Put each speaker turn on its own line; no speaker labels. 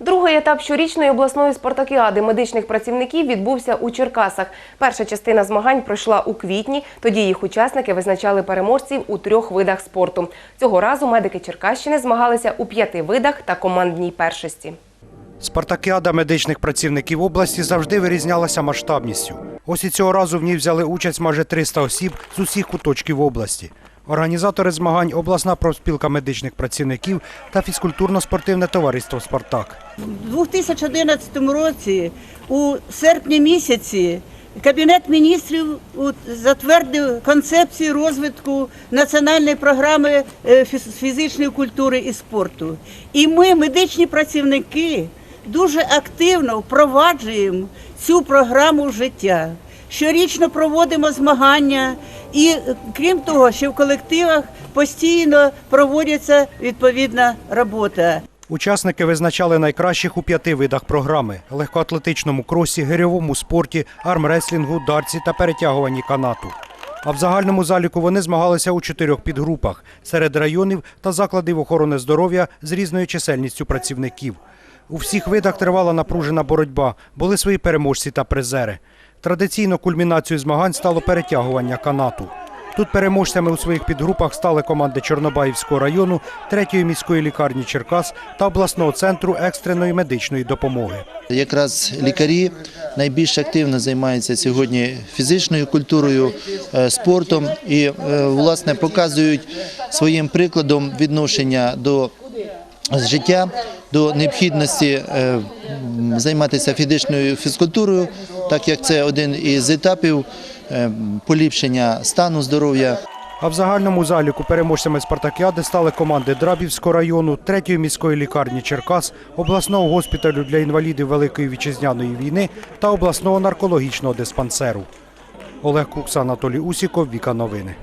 Другий етап щорічної обласної спартакіади медичних працівників відбувся у Черкасах. Перша частина змагань пройшла у квітні. Тоді їх учасники визначали переможців у трьох видах спорту. Цього разу медики Черкащини змагалися у п'яти видах та командній першості.
Спартакіада медичних працівників області завжди вирізнялася масштабністю. Ось і цього разу в ній взяли участь майже 300 осіб з усіх куточків області. Організатори змагань обласна профспілка медичних працівників та фізкультурно-спортивне товариство Спартак.
У 2011 році, у серпні місяці, Кабінет міністрів затвердив концепцію розвитку національної програми е, фізичної культури і спорту. І ми, медичні працівники, дуже активно впроваджуємо цю програму життя. Щорічно проводимо змагання, і е, крім того, ще в колективах постійно проводиться відповідна робота.
Учасники визначали найкращих у п'яти видах програми: легкоатлетичному кросі, гирьовому спорті, армреслінгу, дарці та перетягуванні канату. А в загальному заліку вони змагалися у чотирьох підгрупах серед районів та закладів охорони здоров'я з різною чисельністю працівників. У всіх видах тривала напружена боротьба, були свої переможці та призери. Традиційно кульмінацією змагань стало перетягування канату. Тут переможцями у своїх підгрупах стали команди Чорнобаївського району, третьої міської лікарні Черкас та обласного центру екстреної медичної допомоги.
Якраз лікарі найбільш активно займаються сьогодні фізичною культурою, е, спортом і е, власне показують своїм прикладом відношення до життя, до необхідності е, займатися фізичною фізкультурою, так як це один із етапів е, поліпшення стану здоров'я.
А в загальному заліку переможцями спартакіади стали команди Драбівського району, третьої міської лікарні Черкас, обласного госпіталю для інвалідів Великої вітчизняної війни та обласного наркологічного диспансеру. Олег Кукса, Анатолій Усіков, Віка Новини.